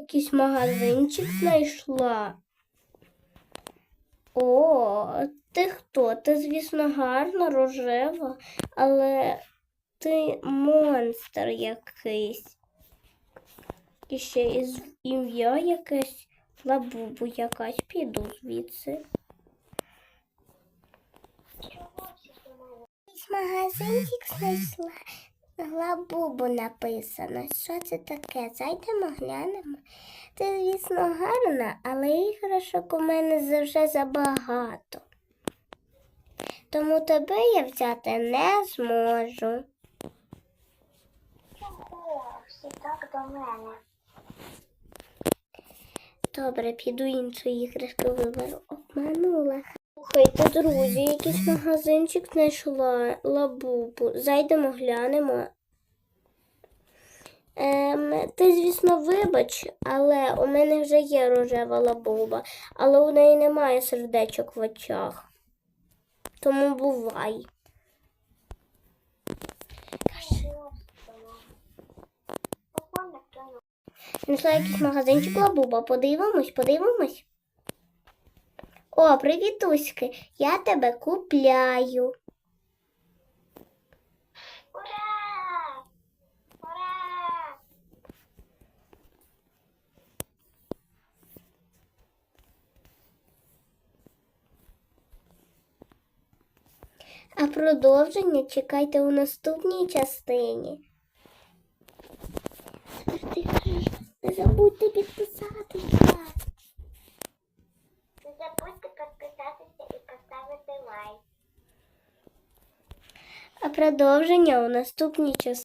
Якийсь магазинчик знайшла. О, ти хто? Ти, звісно, гарна, рожева, але ти монстр якийсь. І ще із ім'я якесь лабубу якась піду звідси. Магазинчик знайшла. Лабубу написано. Що це таке? Зайдемо, глянемо. Ти, звісно, гарна, але іграшок у мене вже забагато. Тому тебе я взяти не зможу. Чого? Всі так до мене. Добре, піду іншу іграшку виберу. Обманула. Слухайте, друзі, якийсь магазинчик знайшла лабубу. Зайдемо, глянемо. Ем, ти, звісно, вибач, але у мене вже є рожева лабуба, але у неї немає сердечок в очах. Тому бувай. Знайшла якийсь магазинчик лабуба. Подивимось, подивимось. О, привіт, Уськи. Я тебе купляю. Ура! Ура! А продовження чекайте у наступній частині. Не забудьте підписатися. Не забудьте підписатися і поставити лайк. А продовження у наступній частині.